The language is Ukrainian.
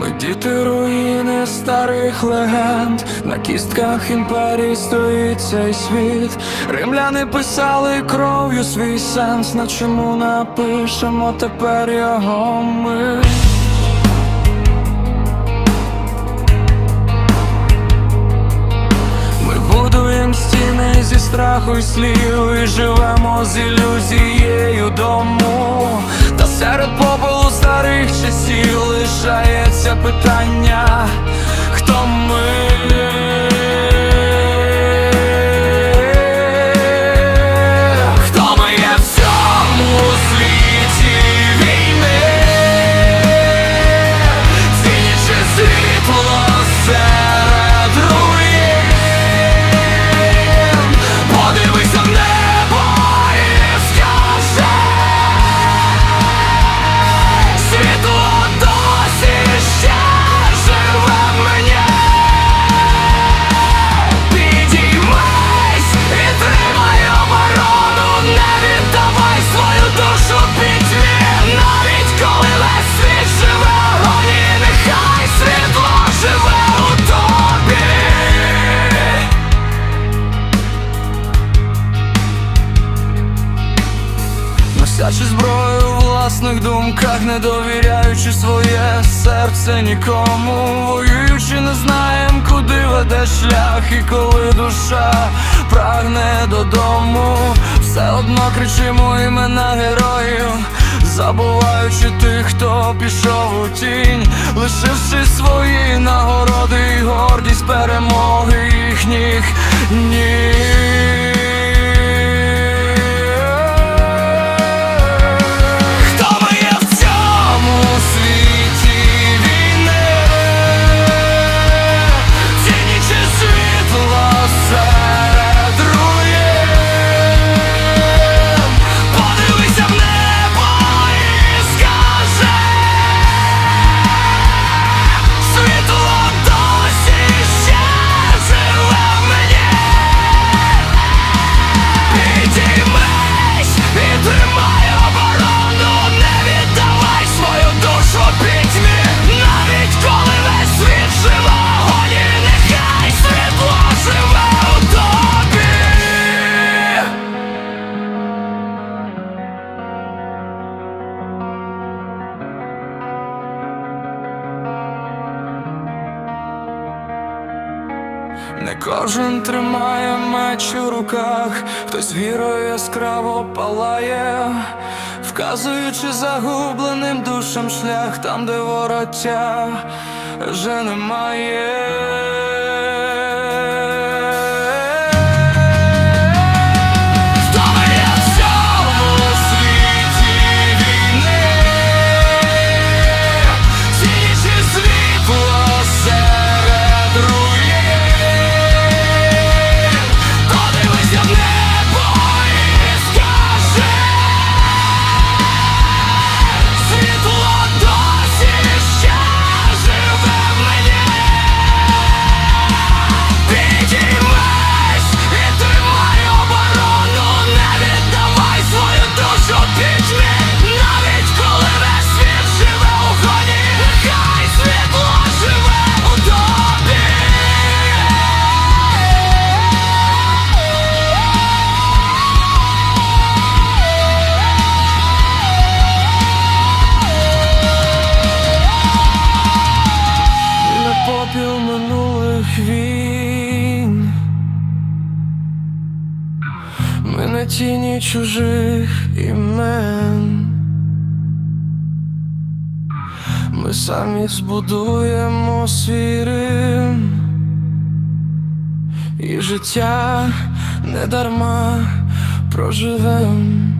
Ми діти руїни старих легенд, на кістках імперії стоїть цей світ. Римляни писали кров'ю свій сенс, на чому напишемо тепер його ми. Ми будуємо стіни зі страху й слів І живемо з ілюзією дому Та серед попелу старих часів лишається питання, власних думках, не довіряючи своє серце нікому, воюючи, не знаєм, куди веде шлях, і коли душа прагне додому, все одно кричимо імена героїв, забуваючи тих, хто пішов у тінь, лишивши свої нагороди і гордість перемоги їхніх ніг. Не кожен тримає меч у руках, хтось вірою яскраво палає, вказуючи загубленим душам шлях там, де вороття вже немає. Минулих війн. Ми на тіні чужих імен. Ми самі збудуємо свій І життя не дарма проживем